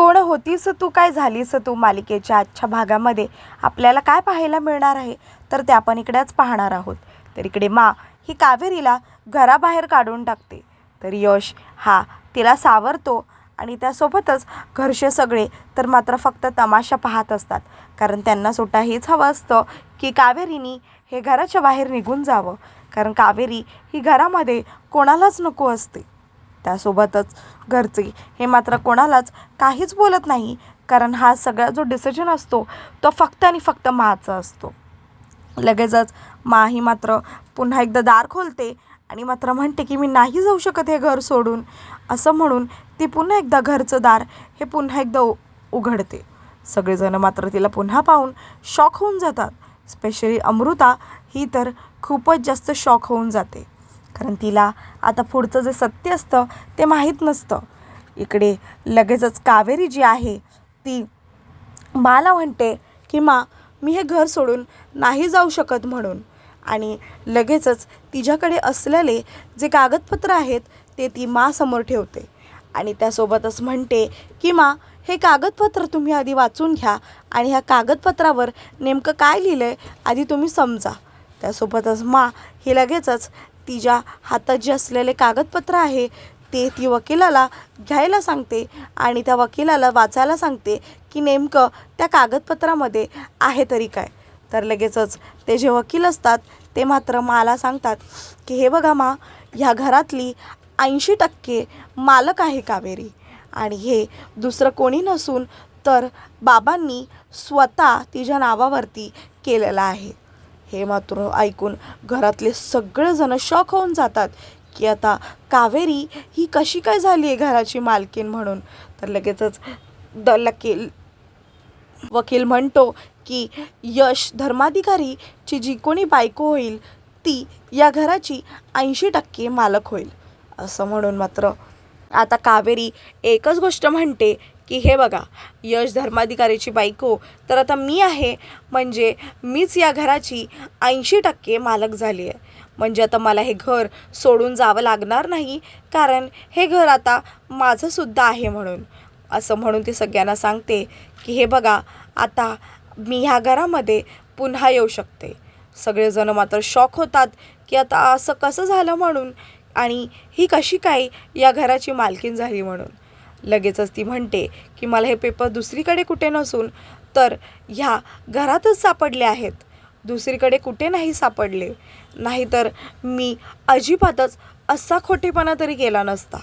कोण होतीस तू? काय झालीस तू मालिकेच्या आजच्या भागामध्ये? आपल्याला काय पाहायला मिळणार आहे? तर ते आपण इकडेच पाहणार आहोत. तर इकडे मा ही कावेरीला घराबाहेर काढून टाकते. तर यश हा तिला सावरतो आणि त्यासोबतच घरचे सगळे तर मात्र फक्त तमाशा पाहत असतात. कारण त्यांना सुद्धा हेच हवं असतं की कावेरीनी हे घराच्या बाहेर निघून जावं. कारण कावेरी ही घरामध्ये कोणालाच नको असते. त्यासोबतच घरचे. हे मात्र कोणालाच काहीच बोलत नाही कारण हा सगळा जो डिसिजन असतो तो फक्त आणि फक्त माचा असतो. लगेचच मा ही मात्र पुन्हा एकदा दार खोलते आणि मात्र म्हणते की मी नाही जाऊ शकत हे घर सोडून. असं म्हणून ती पुन्हा एकदा घरचं दार हे पुन्हा एकदा उ उघडते. सगळेजण मात्र तिला पुन्हा पाहून शॉक होऊन जातात. स्पेशली अमृता ही तर खूपच जास्त शॉक होऊन जाते. कारण तिला आता पुढचं जे सत्य असतं ते माहीत नसतं. इकडे लगेचच कावेरी जी आहे ती मला म्हणते की मा मी हे घर सोडून नाही जाऊ शकत म्हणून. आणि लगेचच तिच्याकडे असलेले जे कागदपत्र आहेत ते ती मासमोर ठेवते. आणि त्यासोबतच म्हणते की मा हे कागदपत्र तुम्ही आधी वाचून घ्या आणि ह्या कागदपत्रावर नेमकं काय लिहिलं आहे आधी तुम्ही समजा. त्यासोबतच मा ही लगेचच तिच्या हातात जे असलेले कागदपत्र आहे ते ती वकिलाला घ्यायला सांगते आणि त्या वकिलाला वाचायला सांगते की नेमकं त्या कागदपत्रामध्ये आहे तरी काय. तर लगेचच ते जे वकील असतात ते मात्र मला सांगतात की हे बघा मा ह्या घरातली ऐंशी टक्के मालक आहे कावेरी आणि हे दुसरं कोणी नसून तर बाबांनी स्वतः तिच्या नावावरती केलेलं आहे. हे मात्र ऐकून घरातले सगळेजण शॉक होऊन जातात की आता कावेरी ही कशी काय झाली आहे घराची मालकीन म्हणून? तर लगेचच द लकील वकील म्हणतो की यश धर्माधिकारीची जी कोणी बायको होईल ती या घराची ऐंशी टक्के मालक होईल. असं म्हणून मात्र आता कावेरी एकच गोष्ट म्हणते की हे बघा यश धर्माधिकारीची बायको तर आता मी आहे म्हणजे मीच या घराची ऐंशी टक्के मालक झाली आहे. म्हणजे आता मला हे घर सोडून जावं लागणार नाही कारण हे घर आता माझंसुद्धा आहे म्हणून. असं म्हणून ती सगळ्यांना सांगते की हे बघा आता मी ह्या घरामध्ये पुन्हा येऊ शकते. सगळेजण मात्र शॉक होतात की आता असं कसं झालं म्हणून आणि ही कशी काय या घराची मालकीन झाली म्हणून. लगेचच ती म्हणते की मला हे पेपर दुसरीकडे कुठे नसून तर ह्या घरातच सापडले आहेत. दुसरीकडे कुठे नाही सापडले. नाहीतर मी अजिबातच असा खोटेपणा तरी केला नसता.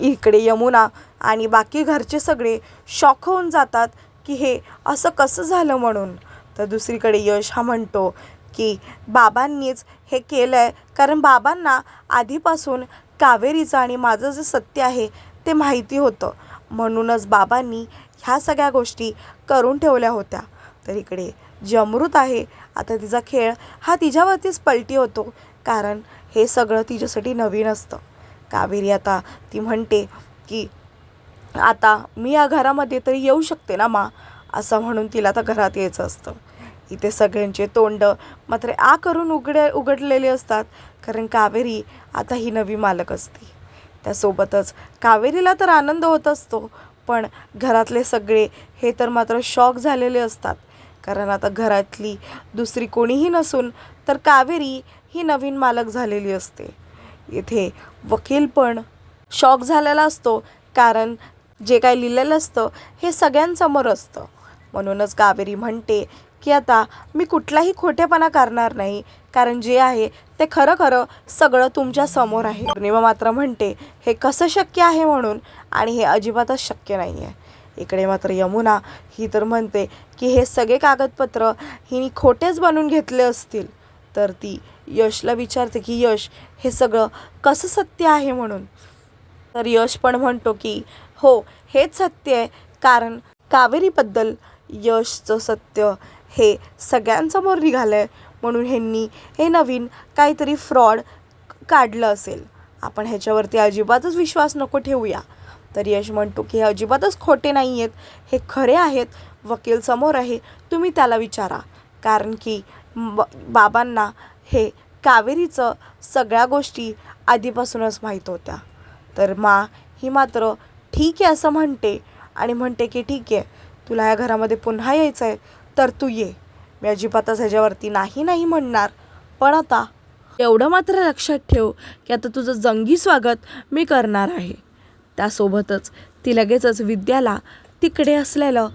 इकडे यमुना आणि बाकी घरचे सगळे शॉक होऊन जातात की हे असं कसं झालं म्हणून? तर दुसरीकडे यश हा म्हणतो की बाबांनीच हे केलं आहे कारण बाबांना आधीपासून कावेरीचं आणि माझं जे सत्य आहे ते माहिती होतं. म्हणूनच बाबांनी ह्या सगळ्या गोष्टी करून ठेवल्या होत्या. तर इकडे जी अमृत आहे. आता तिचा खेळ हा तिच्यावरतीच पलटी होतो. कारण हे सगळं तिच्यासाठी नवीन असतं. कावेरी आता ती म्हणते की आता मी या घरामध्ये तरी येऊ शकते ना मा? असं म्हणून तिला आता घरात यायचं असतं. इथे सगळ्यांचे तोंड मात्र आ करून उघडे उघडलेले असतात. कारण कावेरी आता ही नवी मालक असते. त्यासोबतच कावेरीला तर आनंद होत असतो पण घरातले सगळे हे तर मात्र शॉक झालेले असतात. कारण आता घरातली दुसरी कोणीही नसून तर कावेरी ही नवीन मालक झालेली असते. येथे वकील पण शॉक झालेला असतो कारण जे काय लिहिलेलं असतं हे सगळ्यांसमोर असतं. म्हणूनच कावेरी म्हणते की आता मी कुठलाही खोटेपणा करणार नाही. कारण जे आहे ते खरं खरं सगळं तुमच्यासमोर आहे. पौर्णिमा मात्र म्हणते हे कसं शक्य आहे म्हणून? आणि हे अजिबातच शक्य नाही आहे इकडे मात्र यमुना ही तर म्हणते की हे सगळे कागदपत्र हिने खोटेच बनवून घेतले असतील. तर ती यशला विचारते की यश हे सगळं कसं सत्य आहे म्हणून? तर यश पण म्हणतो की हो हेच सत्य आहे. कारण कावेरीबद्दल यशचं सत्य हे सगळ्यांसमोर निघालं आहे म्हणून ह्यांनी हे नवीन काहीतरी फ्रॉड काढलं असेल. आपण ह्याच्यावरती अजिबातच विश्वास नको ठेवूया. तर यश म्हणतो की हे अजिबातच खोटे नाही आहेत हे खरे आहेत. वकील समोर आहे. तुम्ही त्याला विचारा. कारण की ब बाबांना हे कावेरीचं सगळ्या गोष्टी आधीपासूनच माहीत होत्या. तर मा ही मात्र ठीक आहे असं म्हणते आणि म्हणते की ठीक आहे. तुला या घरामध्ये पुन्हा यायचं आहे तर तू ये. मी अजिबातच ह्याच्यावरती नाही नाही म्हणणार. पण आता एवढं मात्र लक्षात ठेव की आता तुझं जंगी स्वागत मी करणार आहे. त्यासोबतच ती लगेचच विद्याला तिकडे असलेलं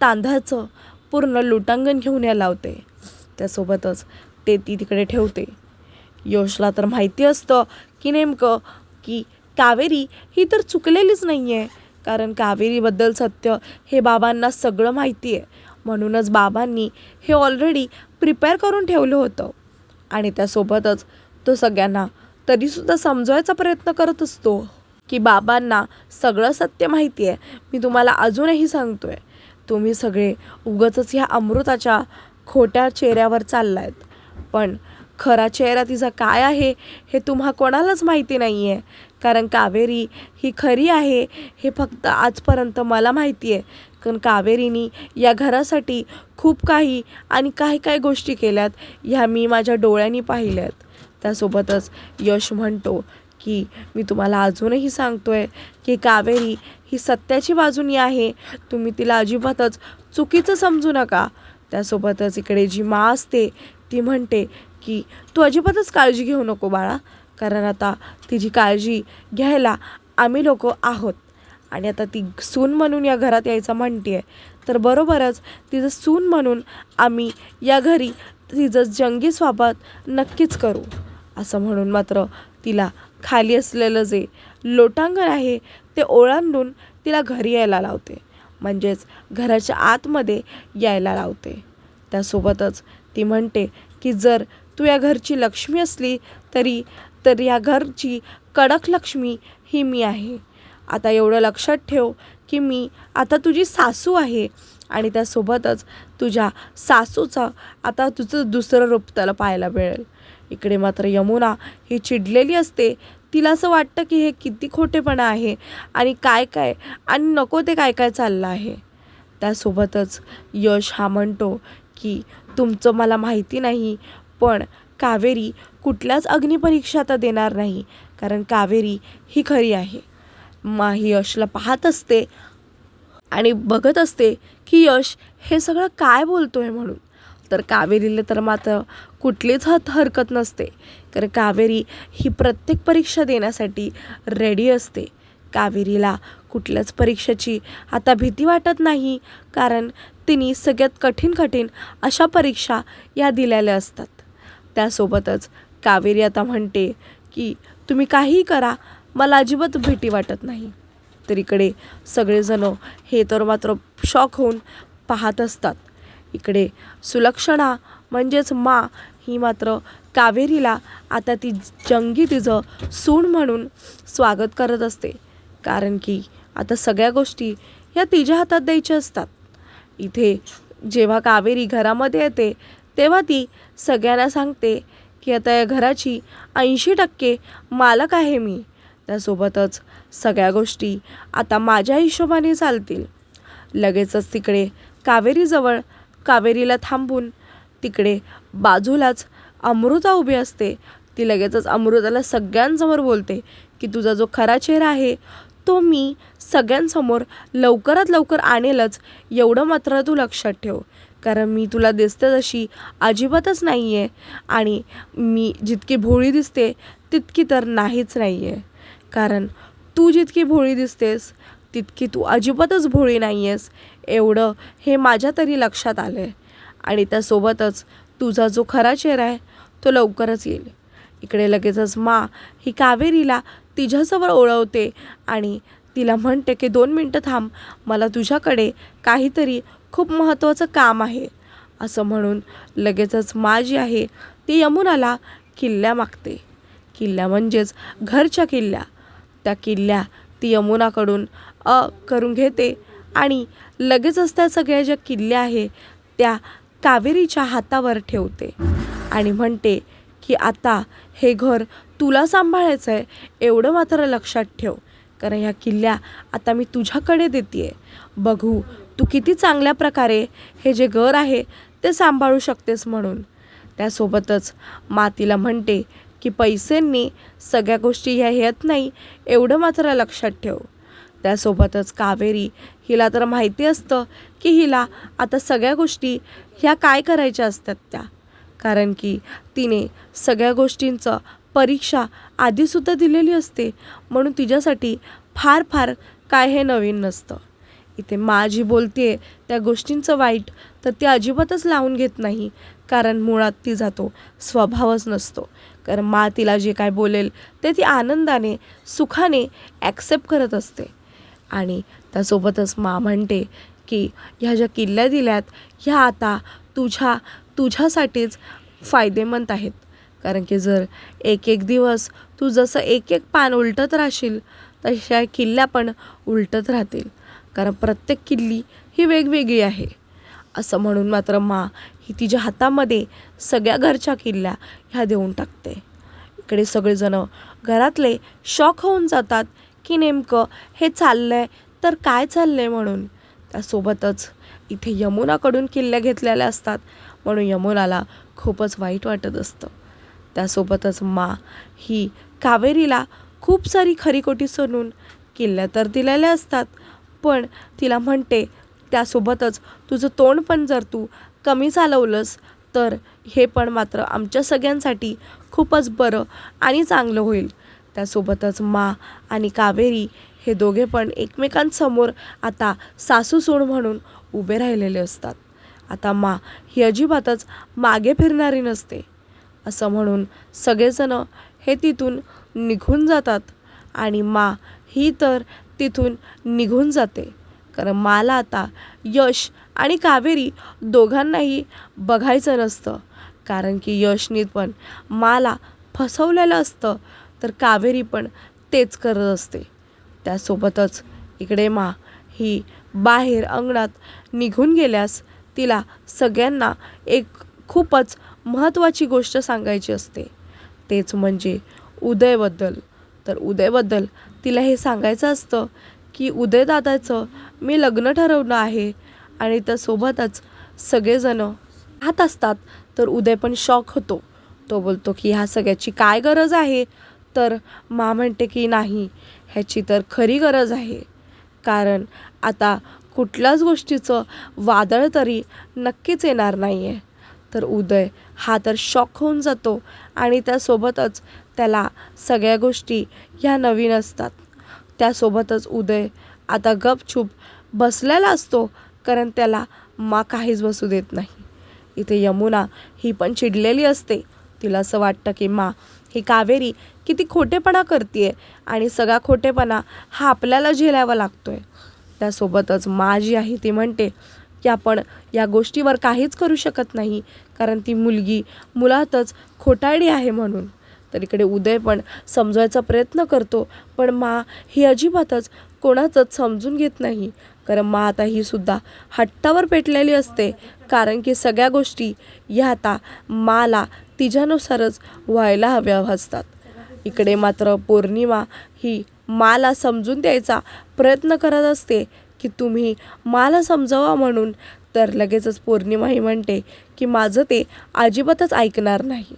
तांदळाचं पूर्ण लुटांगण घेऊन या लावते. त्यासोबतच ते ती तिकडे ठेवते. यशला तर माहिती असतं की नेमकं की कावेरी ही तर चुकलेलीच नाही आहे कारण कावेरीबद्दल सत्य हे बाबांना सगळं माहिती आहे म्हणूनच बाबांनी हे ऑलरेडी प्रिपेअर करून ठेवलं होतं. आणि त्यासोबतच तो सगळ्यांना तरीसुद्धा समजवायचा प्रयत्न करत असतो की बाबांना सगळं सत्य माहिती आहे. मी तुम्हाला अजूनही सांगतो आहे तुम्ही सगळे उगतच ह्या अमृताच्या खोट्या चेहऱ्यावर चाललायत. पण खरा चेहरा तिचा काय आहे हे तुम्हा कोणालाच माहिती नाही आहे कारण कावेरी ही खरी आहे हे फक्त आजपर्यंत मला माहिती आहे कारण कावेरीनी या घरासाठी खूप काही आणि काही काही गोष्टी केल्यात ह्या मी माझ्या डोळ्यांनी पाहिल्यात. त्यासोबतच यश म्हणतो की मी तुम्हाला अजूनही सांगतो आहे की कावेरी ही सत्याची बाजूनी आहे. तुम्ही तिला अजिबातच चुकीचं समजू नका. त्यासोबतच इकडे जी मा असते ती म्हणते की तू अजिबातच काळजी घेऊ नको बाळा. कारण आता तिची काळजी घ्यायला आम्ही लोक आहोत. आणि आता ती सून म्हणून या घरात यायचं म्हणते आहे तर बरोबरच तिचं सून म्हणून आम्ही या घरी तिचं जंगी स्वागत नक्कीच करू. असं म्हणून मात्र तिला खाली असलेलं जे लोटांगण आहे ते ओलांडून तिला घरी यायला लावते. म्हणजेच घराच्या आतमध्ये यायला लावते. त्यासोबतच ती म्हणते की जर तू या घरची लक्ष्मी असली तरी तर या घरची कडक लक्ष्मी ही मी आहे. आता एवढं लक्षात ठेव की मी आता तुझी सासू आहे आणि त्यासोबतच तुझ्या सासूचं आता तुझं दुसरं रूप त्याला पाहायला मिळेल. इकडे मात्र यमुना ही चिडलेली असते. तिला असं वाटतं की हे किती खोटेपणा आहे आणि काय काय आणि नको ते काय काय चाललं आहे. त्यासोबतच यश हा म्हणतो की तुमचं मला माहिती नाही पण कावेरी कुठल्याच अग्निपरीक्षा आता देणार नाही कारण कावेरी ही खरी आहे. माही यशला पाहत असते आणि बघत असते की यश हे सगळं काय बोलतो आहे म्हणून. तर कावेरीला तर मात्र कुठलीच हत हरकत नसते. कारण कावेरी ही प्रत्येक परीक्षा देण्यासाठी रेडी असते. कावेरीला कुठल्याच परीक्षेची आता भीती वाटत नाही कारण तिने सगळ्यात कठीण कठीण अशा परीक्षा या दिलेल्या असतात. त्यासोबतच कावेरी आता म्हणते की तुम्ही काहीही करा मला अजिबात भीती वाटत नाही. तर इकडे सगळेजण हे तर मात्र शॉक होऊन पाहत असतात. इकडे सुलक्षणा म्हणजेच मा ही मात्र कावेरीला आता ती जंगी तिचं सून म्हणून स्वागत करत असते. कारण की आता सगळ्या गोष्टी ह्या तिच्या हातात द्यायच्या असतात. इथे जेव्हा कावेरी घरामध्ये येते तेव्हा ती सगळ्यांना सांगते की आता या घराची ऐंशी टक्के मालक आहे मी. त्यासोबतच सगळ्या गोष्टी आता माझ्या हिशोबाने चालतील. लगेचच तिकडे कावेरीजवळ कावेरीला थांबून तिकडे बाजूलाच अमृता उभी असते. ती लगेचच अमृताला सगळ्यांसमोर बोलते की तुझा जो खरा चेहरा आहे तो मी सगळ्यांसमोर लवकरात लवकर आणेलच एवढं मात्र तू लक्षात ठेव. कारण मी तुला दिसते तशी अजिबातच नाही आहे आणि मी जितकी भोळी दिसते तितकी तर नाहीच नाही आहे कारण तू जितकी भोळी दिसतेस तितकी तू अजिबातच भोळी नाही आहेस एवढं हे माझ्या तरी लक्षात आलं आहे आणि त्यासोबतच तुझा जो खरा चेहरा आहे तो लवकरच येईल. इकडे लगेचच मा ही कावेरीला तिच्याजवळ ओळवते आणि तिला म्हणते की दोन मिनटं थांब मला तुझ्याकडे काहीतरी खूप महत्त्वाचं काम आहे. असं म्हणून लगेचच मा जी आहे ती यमुनाला किल्ल्या मागते. किल्ल्या म्हणजेच घरच्या किल्ल्या. त्या किल्ल्या ती यमुनाकडून अ करून घेते. आणि लगेचच त्या सगळ्या ज्या किल्ल्या आहे त्या कावेरीच्या हातावर ठेवते. आणि म्हणते की आता हे घर तुला सांभाळायचं आहे एवढं मात्र लक्षात ठेव. कारण ह्या किल्ल्या आता मी तुझ्याकडे देते बघू तू किती चांगल्या प्रकारे हे जे घर आहे ते सांभाळू शकतेस म्हणून. त्यासोबतच मातीला म्हणते की पैसेंनी सगळ्या गोष्टी ह्या येत नाही एवढं मात्र लक्षात ठेव. त्यासोबतच कावेरी हिला तर माहिती असतं की हिला आता सगळ्या गोष्टी ह्या काय करायच्या असतात त्या. कारण की तिने सगळ्या गोष्टींचं परीक्षा आधीसुद्धा दिलेली असते म्हणून तिच्यासाठी फार फार काय हे नवीन नसतं. इथे मा जी बोलते त्या गोष्टींचं वाईट तर ती अजिबातच लावून घेत नाही कारण मुळात ती जातो स्वभावच नसतो. कारण मा तिला जे काय बोलेल ते ती आनंदाने सुखाने ॲक्सेप्ट करत असते. आणि त्यासोबतच मा म्हणते की ह्या ज्या किल्ल्या दिल्यात ह्या आता तुझ्या तुझ्यासाठीच फायदेमंद आहेत. कारण की जर एक एक दिवस तू जसं एक एक पान उलटत राहशील तशा किल्ल्या पण उलटत राहतील. कारण प्रत्येक किल्ली ही वेगवेगळी आहे. असं म्हणून मात्र मा ही तिच्या हातामध्ये सगळ्या घरच्या किल्ल्या ह्या देऊन टाकते. इकडे सगळेजणं घरातले शॉक होऊन जातात की नेमकं हे चाललंय तर काय चाललंय म्हणून. त्यासोबतच इथे यमुनाकडून किल्ल्या घेतलेल्या असतात म्हणून यमुनाला खूपच वाईट वाटत असतं. त्यासोबतच मा ही कावेरीला खूप सारी खरीकोटी सोडून किल्ल्या तर दिलेल्या असतात पण तिला म्हणते त्यासोबतच तुझं तोंड पण जर तू कमी चालवलंस तर हे पण मात्र आमच्या सगळ्यांसाठी खूपच बरं आणि चांगलं होईल. त्यासोबतच मा आणि कावेरी हे दोघे पण एकमेकांसमोर आता सासू सूण म्हणून उभे राहिलेले असतात. आता मा ही अजिबातच मागे फिरणारी नसते. असं म्हणून सगळेजणं हे तिथून निघून जातात आणि मा ही तर तिथून निघून जाते. कारण मला आता यश आणि कावेरी दोघांनाही बघायचं नसतं. कारण की यशनी पण माला फसवलेलं असतं तर कावेरी पण तेच करत असते. त्यासोबतच इकडे मा ही बाहेर अंगणात निघून गेल्यास तिला सगळ्यांना एक खूपच महत्त्वाची गोष्ट सांगायची असते. तेच म्हणजे उदयबद्दल. तर उदयबद्दल तिला हे सांगायचं असतं की उदयदादाचं मी लग्न ठरवलं आहे आणि त्यासोबतच सगळेजणं राहत असतात तर उदय पण शॉक होतो. तो बोलतो की ह्या सगळ्याची काय गरज आहे? तर मा म्हणते की नाही ह्याची तर खरी गरज आहे. कारण आता कुठल्याच गोष्टीचं वादळ तरी नक्कीच येणार नाही आहे तर उदय हा तर शॉक होऊन जातो आणि त्यासोबतच त्याला सगळ्या गोष्टी ह्या नवीन असतात. त्यासोबतच उदय आता गपछूप बसलेला असतो कारण त्याला मा काहीच बसू देत नाही. इथे यमुना ही पण चिडलेली असते. तिला असं वाटतं की मा ही कावेरी किती खोटेपणा करते आणि सगळा खोटेपणा हा आपल्याला झेलावा लागतो आहे त्यासोबतच मा जी आहे ती म्हणते की आपण या गोष्टीवर काहीच करू शकत नाही कारण ती मुलगी मुलातच खोटाडी आहे म्हणून. तर इकडे उदय पण समजवायचा प्रयत्न करतो. पण मा ही अजिबातच कोणाचंच समजून घेत नाही. कारण मा आता ही सुद्धा हट्टावर पेटलेली असते. कारण की सगळ्या गोष्टी ह्या आता माला तिच्यानुसारच व्हायला हव्या भासतात इकडे मात्र पौर्णिमा ही माला समजून द्यायचा प्रयत्न करत असते की तुम्ही मला समजावा म्हणून. तर लगेचच पौर्णिमा ही म्हणते की माझं ते अजिबातच ऐकणार नाही.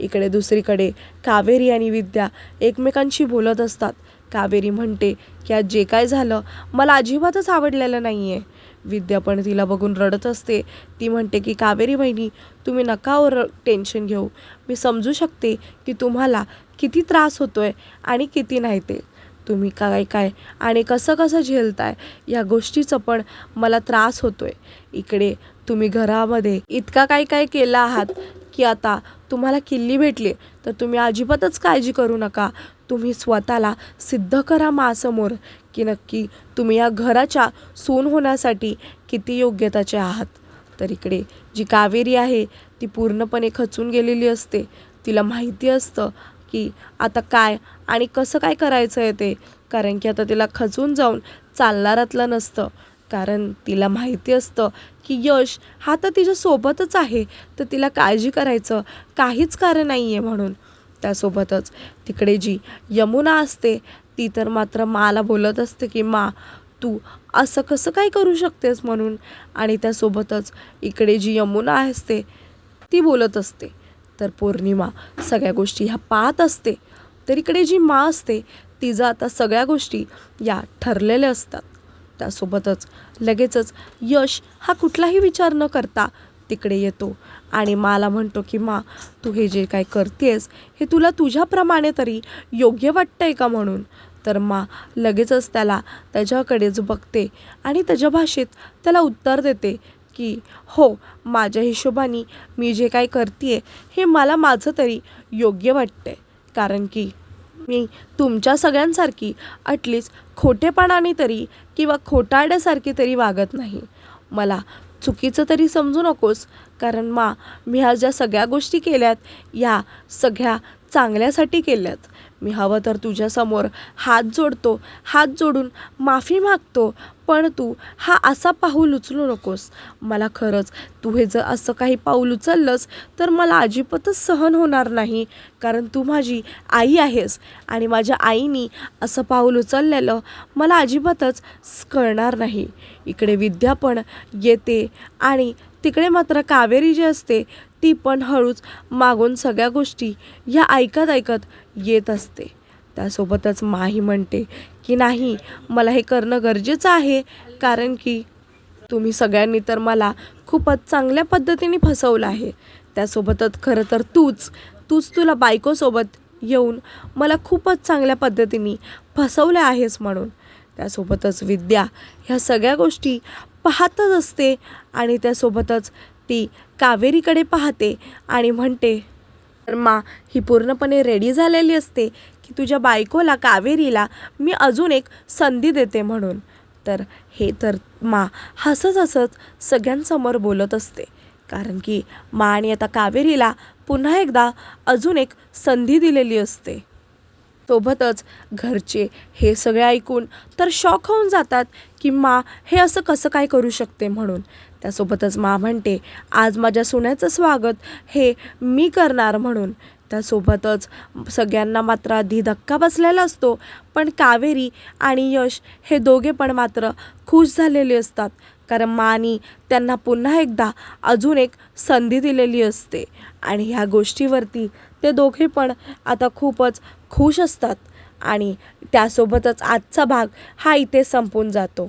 इकडे दुसरीकडे कावेरी आणि विद्या एकमेकांशी बोलत असतात. कावेरी म्हणते की आज जे काय झालं मला अजिबातच आवडलेलं नाही आहे विद्या पण तिला बघून रडत असते. ती म्हणते की कावेरी बहिणी तुम्ही नकावर टेन्शन घेऊ. मी समजू शकते की तुम्हाला किती त्रास होतो आहे आणि किती नाही ते. तुम्ही काय काय आणि कसं कसं झेलताय या गोष्टीचं पण मला त्रास होतो आहे इकडे तुम्ही घरामध्ये इतका काय काय केला आहात की आता तुम्हाला किल्ली भेटली तर तुम्ही अजिबातच काळजी करू नका. तुम्ही स्वतःला सिद्ध करा मासमोर की नक्की तुम्ही या घराच्या सून होण्यासाठी किती योग्यताचे आहात. तर इकडे जी कावेरी आहे ती पूर्णपणे खचून गेलेली असते. तिला माहिती असतं की आता काय आणि कसं काय करायचं आहे ते कारण की आता तिला खचून जाऊन चालणारातलं नसतं. कारण तिला माहिती असतं की यश हा तर तिच्यासोबतच आहे तर तिला काळजी करायचं काहीच कारण नाही आहे म्हणून. त्यासोबतच तिकडे जी यमुना असते ती तर मात्र माला बोलत असते की मा तू असं कसं काय करू शकतेस म्हणून? आणि त्यासोबतच इकडे जी यमुना असते ती बोलत असते. तर पौर्णिमा सगळ्या गोष्टी ह्या पाहत असते. तर इकडे जी मा असते तिचं आता सगळ्या गोष्टी या ठरलेल्या असतात. त्यासोबतच लगेचच यश हा कुठलाही विचार न करता तिकडे येतो. आणि माला म्हणतो की मा तू हे जे काय करतेस हे तुला तुझ्याप्रमाणे तरी योग्य वाटतंय का म्हणून? तर मा लगेचच त्याला त्याच्याकडेच बघते आणि त्याच्या भाषेत त्याला उत्तर देते की हो माझ्या हिशोबाने मी जे काय करते हे मला माझं तरी योग्य वाटतंय. कारण की मी तुमच्या सगळ्यांसारखी ॲटलिस्ट खोटेपणाने तरी किंवा खोटाड्यासारखी तरी वागत नाही. मला चुकीचं तरी समजू नकोस कारण मा मी ह्या ज्या सगळ्या गोष्टी केल्यात या सगळ्या चांगल्यासाठी केल्यात. मी हवं तर तुझ्यासमोर हात जोडतो हात जोडून माफी मागतो पण तू हा असा पाऊल उचलू नकोस. मला खरंच तू हे जर असं काही पाऊल उचललंस तर मला अजिबातच सहन होणार नाही. कारण तू माझी आई आहेस आणि माझ्या आईनी असं पाऊल उचललेलं मला अजिबातच कळणार नाही. इकडे विद्या पण येते आणि तिकडे मात्र कावेरी जी असते ती पण हळूच मागून सगळ्या गोष्टी ह्या ऐकत ऐकत येत असते. त्यासोबतच माही म्हणते की नाही? मला हे करणं गरजेचं आहे. कारण की तुम्ही सगळ्यांनी तर मला खूपच चांगल्या पद्धतीने फसवलं आहे. त्यासोबतच खरं तर तूच तूच तुला बायकोसोबत येऊन मला खूपच चांगल्या पद्धतीने फसवलं आहेस म्हणून. त्यासोबतच विद्या ह्या सगळ्या गोष्टी पाहतच असते आणि त्यासोबतच ती कावेरीकडे पाहते आणि म्हणते तर मा ही पूर्णपणे रेडी झालेली असते की तुझ्या बायकोला कावेरीला मी अजून एक संधी देते म्हणून. तर हे तर मा हसत हसत सगळ्यांसमोर बोलत असते. कारण की मा आणि आता कावेरीला पुन्हा एकदा अजून एक संधी दिलेली असते. सोबतच घरचे हे सगळे ऐकून तर शॉक होऊन जातात की मा हे असं कसं काय करू शकते म्हणून. त्यासोबतच मा म्हणते आज माझ्या सुनेचं स्वागत हे मी करणार म्हणून. त्यासोबतच सगळ्यांना मात्र आधी धक्का बसलेला असतो. पण कावेरी आणि यश हे दोघे पण मात्र खुश झालेले असतात. कारण मानी त्यांना पुन्हा एकदा अजून एक संधी दिलेली असते. आणि ह्या गोष्टीवरती ते दोघे पण आता खूपच खुश असतात. आणि त्यासोबतच आजचा भाग हा इथे संपून जातो.